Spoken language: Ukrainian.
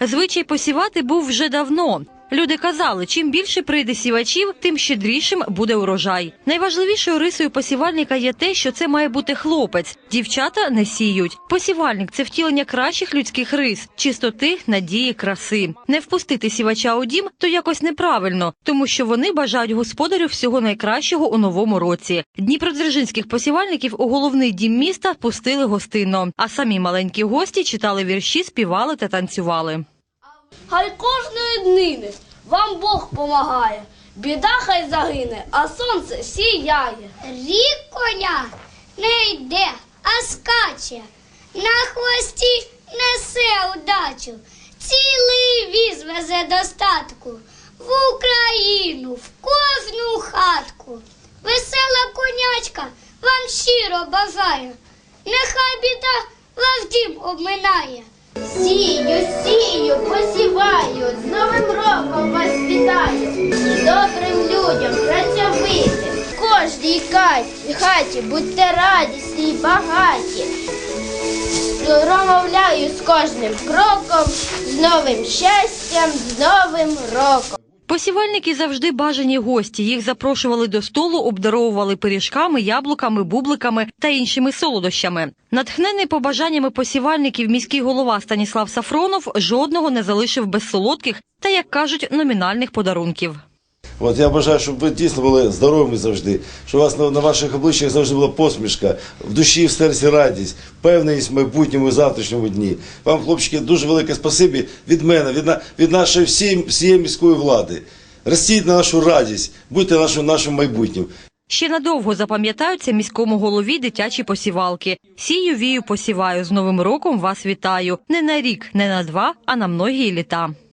Звичай посівати був вже давно. Люди казали, чим більше прийде сівачів, тим щедрішим буде урожай. Найважливішою рисою посівальника є те, що це має бути хлопець. Дівчата не сіють. Посівальник це втілення кращих людських рис, чистоти, надії, краси. Не впустити сівача у дім то якось неправильно, тому що вони бажають господарю всього найкращого у новому році. Дніпродзержинських посівальників у головний дім міста пустили гостинно, а самі маленькі гості читали вірші, співали та танцювали. Хай кожної днини вам Бог помагає. Біда хай загине, а сонце сіяє. Рік коня не йде, а скаче. На хвості несе удачу. Цілий віз везе достатку. В Україну, в кожну хатку. Весела конячка вам щиро бажає. Нехай біда ваш дім обминає. Сію, сію, посіваю, з Новим роком вас вітаю. Добрим людям працьовити. В кожній хаті, хаті будьте радісні і багаті. Промовляю з кожним кроком, з новим щастям, з новим роком. Посівальники завжди бажані гості. Їх запрошували до столу, обдаровували пиріжками, яблуками, бубликами та іншими солодощами. Натхнений побажаннями посівальників міський голова Станіслав Сафронов жодного не залишив без солодких та, як кажуть, номінальних подарунків. От я бажаю, щоб ви дійсно були здоровими завжди, щоб у вас на, на ваших обличчях завжди була посмішка, в душі, в серці радість, впевненість в майбутньому і завтрашньому дні. Вам, хлопчики, дуже велике спасибі від мене, від, від нашої всієї, всієї міської влади. Ростіть на нашу радість, будьте нашим, нашим майбутнім. Ще надовго запам'ятаються міському голові дитячі посівалки. Сію, вію, посіваю. З Новим роком вас вітаю. Не на рік, не на два, а на многії літа.